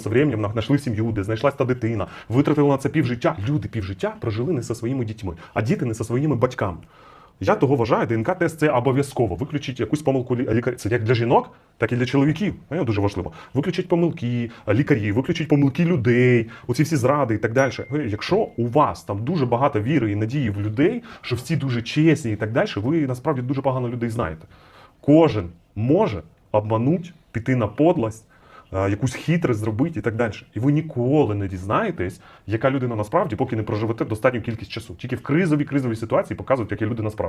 з временем знайшли сім'ю, де знайшлась та дитина, витратили на це півжиття. Люди півжиття прожили не зі своїми дітьми, а діти не зі своїми батьками. Я того вважаю, ДНК-тест це обов'язково. Виключіть якусь помилку лі- лікаря. Це як для жінок, так і для чоловіків. Поняв? Дуже важливо. Виключіть помилки лікарів, виключіть помилки людей, оці всі зради і так далі. Якщо у вас там дуже багато віри і надії в людей, що всі дуже чесні і так далі, ви насправді дуже погано людей знаєте. Кожен може обмануть, піти на подлость, е, якусь хитрість зробити і так далі. І ви ніколи не дізнаєтесь, яка людина насправді, поки не проживете достатню кількість часу. Тільки в кризовій кризовій ситуації показують, які люди насправді.